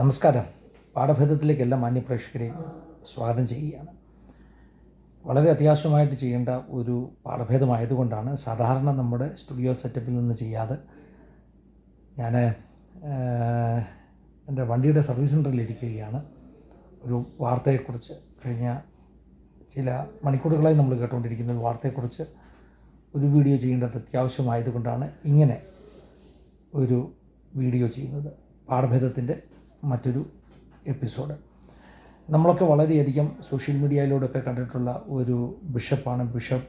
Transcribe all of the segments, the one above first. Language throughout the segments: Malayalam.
നമസ്കാരം. പാഠഭേദത്തിലേക്ക് എല്ലാ മാന്യപ്രേക്ഷകരെയും സ്വാഗതം ചെയ്യുകയാണ്. വളരെ അത്യാവശ്യമായിട്ട് ചെയ്യേണ്ട ഒരു പാഠഭേദമായതുകൊണ്ടാണ് സാധാരണ നമ്മുടെ സ്റ്റുഡിയോ സെറ്റപ്പിൽ നിന്ന് ചെയ്യാതെ ഞാൻ എന്റെ വണ്ടിയുടെ സർവീസ് സെന്ററിലിരിക്കുകയാണ് ഒരു വാർത്തയെക്കുറിച്ച് കഴിഞ്ഞ ചില മണിക്കൂറുകളായി നമ്മൾ കേട്ടുകൊണ്ടിരിക്കുന്ന ഒരു വാർത്തയെക്കുറിച്ച് ഒരു വീഡിയോ ചെയ്യേണ്ടത് അത്യാവശ്യമായതുകൊണ്ടാണ് ഇങ്ങനെ ഒരു വീഡിയോ ചെയ്യുന്നത്. പാഠഭേദത്തിന്റെ മറ്റൊരു എപ്പിസോഡ്. നമ്മളൊക്കെ വളരെയധികം സോഷ്യൽ മീഡിയയിലൂടെയൊക്കെ കണ്ടിട്ടുള്ള ഒരു ബിഷപ്പാണ് ബിഷപ്പ്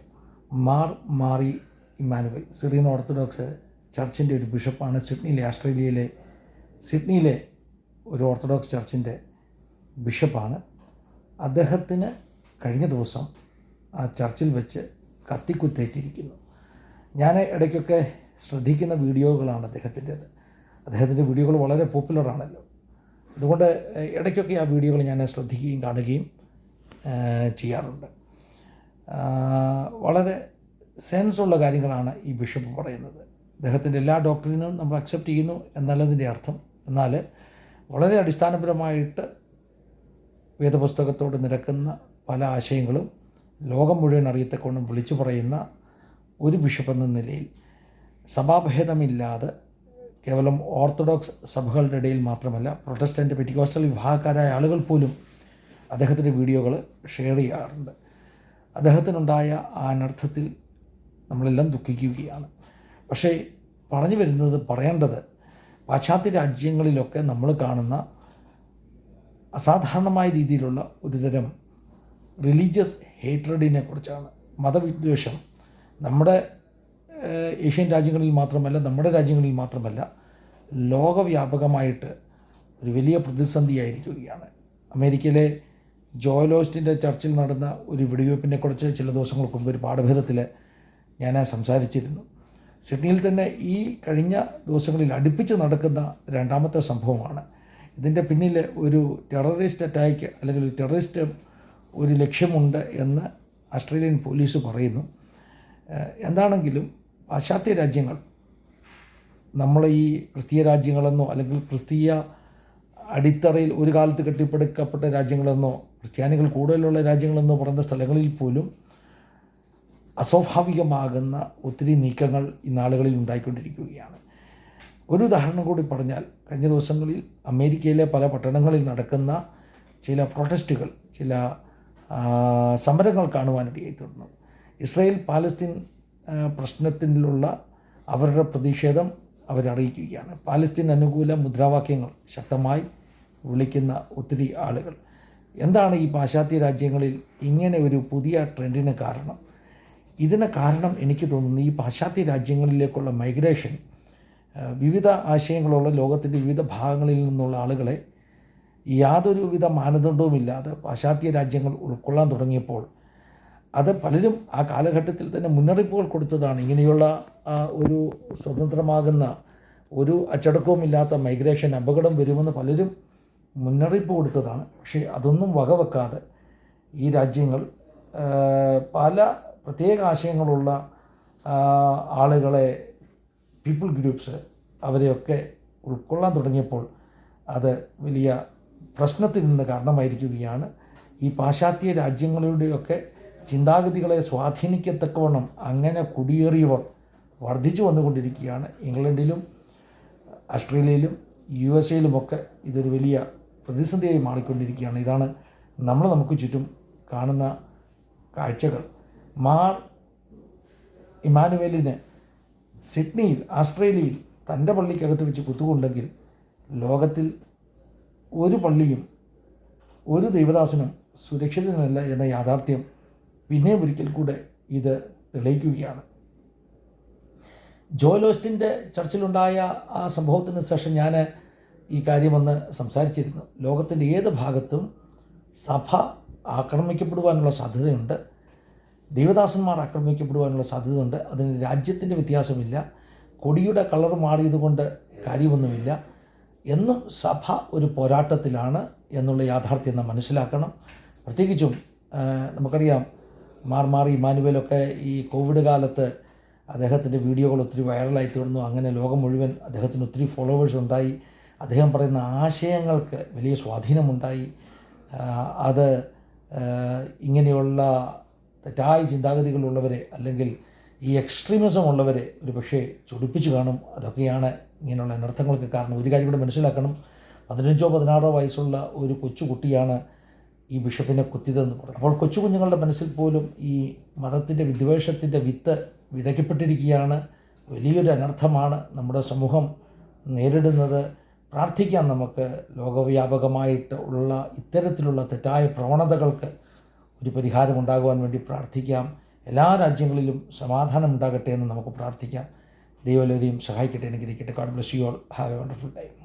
മാർ മാറി ഇമ്മാനുവൽ. സിറിയൻ ഓർത്തഡോക്സ് ചർച്ചിന്റെ ഒരു ബിഷപ്പാണ് സിഡ്നിയിലെ ഓസ്ട്രേലിയയിലെ സിഡ്നിയിലെ ഒരു ഓർത്തഡോക്സ് ചർച്ചിന്റെ ബിഷപ്പാണ്. അദ്ദേഹത്തിന് കഴിഞ്ഞ ദിവസം ആ ചർച്ചിൽ വെച്ച് കത്തിക്കുത്തേറ്റിരിക്കുന്നു. ഞാൻ ഇടയ്ക്കൊക്കെ ശ്രദ്ധിക്കുന്ന വീഡിയോകളാണ് അദ്ദേഹത്തിന്റേത്. അദ്ദേഹത്തിന്റെ വീഡിയോകൾ വളരെ പോപ്പുലറാണല്ലോ. അതുകൊണ്ട് ഇടയ്ക്കൊക്കെ ആ വീഡിയോകൾ ഞാൻ ശ്രദ്ധിക്കുകയും കാണുകയും ചെയ്യാറുണ്ട്. വളരെ സെൻസുള്ള കാര്യങ്ങളാണ് ഈ ബിഷപ്പ് പറയുന്നത്. അദ്ദേഹത്തിന്റെ എല്ലാ ഡോക്ടറിനും നമ്മൾ അക്സെപ്റ്റ് ചെയ്യുന്നു എന്നല്ലതിന്റെ അർത്ഥം. എന്നാൽ വളരെ അടിസ്ഥാനപരമായിട്ട് വേദപുസ്തകത്തോട് നിരക്കുന്ന പല ആശയങ്ങളും ലോകം മുഴുവൻ അറിയത്തക്കൊണ്ടും വിളിച്ചു പറയുന്ന ഒരു ബിഷപ്പ് എന്ന നിലയിൽ സഭാഭേദമില്ലാതെ കേവലം ഓർത്തഡോക്സ് സഭകളുടെ ഇടയിൽ മാത്രമല്ല പ്രൊട്ടസ്റ്റന്റ് പെറ്റിക്കോസ്റ്റൽ വിഭാഗക്കാരായ ആളുകൾ പോലും അദ്ദേഹത്തിന്റെ വീഡിയോകൾ ഷെയർ ചെയ്യാറുണ്ട്. അദ്ദേഹത്തിനുണ്ടായ ആ അനർത്ഥത്തിൽ നമ്മളെല്ലാം ദുഃഖിക്കുകയാണ്. പക്ഷേ പറഞ്ഞു വരുന്നത് പറയേണ്ടത് പാശ്ചാത്യ രാജ്യങ്ങളിലൊക്കെ നമ്മൾ കാണുന്ന അസാധാരണമായ രീതിയിലുള്ള ഒരുതരം റിലീജിയസ് ഹേറ്റ്രഡിനെ കുറിച്ചാണ്. മതവിദ്വേഷം നമ്മുടെ ഏഷ്യൻ രാജ്യങ്ങളിൽ മാത്രമല്ല നമ്മുടെ രാജ്യങ്ങളിൽ മാത്രമല്ല ലോകവ്യാപകമായിട്ട് ഒരു വലിയ പ്രതിസന്ധിയായിരിക്കുകയാണ്. അമേരിക്കയിലെ ജോയലോസ്റ്റിന്റെ ചർച്ചിൽ നടന്ന ഒരു വെടിവയ്പ്പിനെ കുറിച്ച് ചില ദിവസങ്ങൾക്ക് മുമ്പ് ഒരു പാഠഭേദത്തിൽ ഞാൻ സംസാരിച്ചിരുന്നു. സിഡ്നിയിൽ തന്നെ ഈ കഴിഞ്ഞ ദിവസങ്ങളിൽ അടുപ്പിച്ച് നടക്കുന്ന രണ്ടാമത്തെ സംഭവമാണ്. ഇതിന്റെ പിന്നിൽ ഒരു ടെററിസ്റ്റ് അറ്റാക്ക് അല്ലെങ്കിൽ ഒരു ടെററിസ്റ്റ് ഒരു ലക്ഷ്യമുണ്ട് എന്ന് ഓസ്ട്രേലിയൻ പോലീസ് പറയുന്നു. എന്താണെങ്കിലും പാശ്ചാത്യ രാജ്യങ്ങൾ നമ്മൾ ഈ ക്രിസ്തീയ രാജ്യങ്ങളെന്നോ അല്ലെങ്കിൽ ക്രിസ്തീയ അടിത്തറയിൽ ഒരു കാലത്ത് കെട്ടിപ്പടുക്കപ്പെട്ട രാജ്യങ്ങളെന്നോ ക്രിസ്ത്യാനികൾ കൂടുതലുള്ള രാജ്യങ്ങളെന്നോ പറയുന്ന സ്ഥലങ്ങളിൽ പോലും അസ്വാഭാവികമാകുന്ന ഒത്തിരി നീക്കങ്ങൾ ഇന്നാളുകളിൽ ഉണ്ടായിക്കൊണ്ടിരിക്കുകയാണ്. ഒരു ഉദാഹരണം കൂടി പറഞ്ഞാൽ കഴിഞ്ഞ ദിവസങ്ങളിൽ അമേരിക്കയിലെ പല പട്ടണങ്ങളിൽ നടക്കുന്ന ചില പ്രൊട്ടസ്റ്റുകൾ ചില സമരങ്ങൾ കാണുവാനിടയായി തുടർന്നു. ഇസ്രായേൽ പാലസ്തീൻ പ്രശ്നത്തിലുള്ള അവരുടെ പ്രതിഷേധം അവരറിയിക്കുകയാണ്. പാലസ്തീൻ അനുകൂല മുദ്രാവാക്യങ്ങൾ ശക്തമായി വിളിക്കുന്ന ഒത്തിരി ആളുകൾ. എന്താണ് ഈ പാശ്ചാത്യ രാജ്യങ്ങളിൽ ഇങ്ങനെ ഒരു പുതിയ ട്രെൻഡിന് കാരണം? ഇതിന് കാരണം എനിക്ക് തോന്നുന്നു ഈ പാശ്ചാത്യ രാജ്യങ്ങളിലേക്കുള്ള മൈഗ്രേഷൻ വിവിധ ആശയങ്ങളുള്ള ലോകത്തിന്റെ വിവിധ ഭാഗങ്ങളിൽ നിന്നുള്ള ആളുകളെ യാതൊരുവിധ മാനദണ്ഡവുമില്ലാതെ പാശ്ചാത്യ രാജ്യങ്ങൾ ഉൾക്കൊള്ളാൻ തുടങ്ങിയപ്പോൾ അത് പലരും ആ കാലഘട്ടത്തിൽ തന്നെ മുന്നറിയിപ്പുകൾ കൊടുത്തതാണ്. ഇങ്ങനെയുള്ള ഒരു സ്വതന്ത്രമാകുന്ന ഒരു അച്ചടക്കവുമില്ലാത്ത മൈഗ്രേഷൻ അപകടം വരുമെന്ന് പലരും മുന്നറിയിപ്പ് കൊടുത്തതാണ്. പക്ഷേ അതൊന്നും വകവെക്കാതെ ഈ രാജ്യങ്ങൾ പല പ്രത്യേക ആശയങ്ങളുള്ള ആളുകളെ പീപ്പിൾ ഗ്രൂപ്പ്സ് അവരെയൊക്കെ ഉൾക്കൊള്ളാൻ തുടങ്ങിയപ്പോൾ അത് വലിയ പ്രശ്നത്തിൽ നിന്ന് കാരണമായിരിക്കുകയാണ്. ഈ പാശ്ചാത്യ രാജ്യങ്ങളുടെയൊക്കെ ചിന്താഗതികളെ സ്വാധീനിക്കത്തക്കവണ്ണം അങ്ങനെ കുടിയേറിയവർ വർദ്ധിച്ചു വന്നുകൊണ്ടിരിക്കുകയാണ്. ഇംഗ്ലണ്ടിലും ഓസ്ട്രേലിയയിലും യു എസ് എയിലുമൊക്കെ ഇതൊരു വലിയ പ്രതിസന്ധിയായി മാറിക്കൊണ്ടിരിക്കുകയാണ്. ഇതാണ് നമ്മൾ നമുക്ക് ചുറ്റും കാണുന്ന കാഴ്ചകൾ. മാർ ഇമാനുവേലിന് സിഡ്നിയിൽ ആസ്ട്രേലിയയിൽ തന്റെ പള്ളിക്കകത്ത് വെച്ച് കുത്തുകൊണ്ടെങ്കിൽ ലോകത്തിൽ ഒരു പള്ളിയും ഒരു ദൈവദാസനും സുരക്ഷിതനല്ല എന്ന യാഥാർത്ഥ്യം പിന്നെയും ഒരിക്കൽ കൂടെ ഇത് തെളിയിക്കുകയാണ്. ജോലോസ്റ്റിന്റെ ചർച്ചിലുണ്ടായ ആ സംഭവത്തിന് ശേഷം ഞാൻ ഈ കാര്യം കാര്യമൊന്ന് സംസാരിച്ചിരുന്നു. ലോകത്തിന്റെ ഏത് ഭാഗത്തും സഭ ആക്രമിക്കപ്പെടുവാനുള്ള സാധ്യതയുണ്ട്. ദേവദാസന്മാർ ആക്രമിക്കപ്പെടുവാനുള്ള സാധ്യതയുണ്ട്. അതിന് രാജ്യത്തിന്റെ വ്യത്യാസമില്ല. കൊടിയുടെ കളർ മാറിയതുകൊണ്ട് കാര്യമൊന്നുമില്ല. എന്നും സഭ ഒരു പോരാട്ടത്തിലാണ് എന്നുള്ള യാഥാർത്ഥ്യം നാം മനസ്സിലാക്കണം. പ്രത്യേകിച്ചും നമുക്കറിയാം മാർ മാർ ഇമാനുവലൊക്കെ ഈ കോവിഡ് കാലത്ത് അദ്ദേഹത്തിന്റെ വീഡിയോകൾ ഒത്തിരി വൈറലായി തീർന്നു. അങ്ങനെ ലോകം മുഴുവൻ അദ്ദേഹത്തിന് ഒത്തിരി ഫോളോവേഴ്സ് ഉണ്ടായി. അദ്ദേഹം പറയുന്ന ആശയങ്ങൾക്ക് വലിയ സ്വാധീനമുണ്ടായി. അത് ഇങ്ങനെയുള്ള തെറ്റായ ചിന്താഗതികളുള്ളവരെ അല്ലെങ്കിൽ ഈ എക്സ്ട്രീമിസം ഉള്ളവരെ ഒരു പക്ഷേ ചൊടിപ്പിച്ച് കാണും. അതൊക്കെയാണ് ഇങ്ങനെയുള്ള അനർത്ഥങ്ങൾക്ക് കാരണം. ഒരു കാര്യം കൂടെ മനസ്സിലാക്കണം. പതിനഞ്ചോ പതിനാറോ വയസ്സുള്ള ഒരു കൊച്ചു കുട്ടിയാണ് ഈ ബിഷപ്പിനെ കുത്തിയതെന്ന് പറഞ്ഞു അപ്പോൾ കൊച്ചു കുഞ്ഞുങ്ങളുടെ മനസ്സിൽ പോലും ഈ മതത്തിന്റെ വിദ്വേഷത്തിന്റെ വിത്ത് വിതയ്ക്കപ്പെട്ടിരിക്കുകയാണ്. വലിയൊരു അനർത്ഥമാണ് നമ്മുടെ സമൂഹം നേരിടുന്നത്. പ്രാർത്ഥിക്കാം നമുക്ക് ലോകവ്യാപകമായിട്ട് ഉള്ള ഇത്തരത്തിലുള്ള തെറ്റായ പ്രവണതകൾക്ക് ഒരു പരിഹാരം ഉണ്ടാകുവാൻ വേണ്ടി പ്രാർത്ഥിക്കാം. എല്ലാ രാജ്യങ്ങളിലും സമാധാനം ഉണ്ടാകട്ടെ എന്ന് നമുക്ക് പ്രാർത്ഥിക്കാം. ദൈവം എല്ലാവരെയും സഹായിക്കട്ടെ. അനുഗ്രഹിക്കട്ടെ. God bless you all have a wonderful time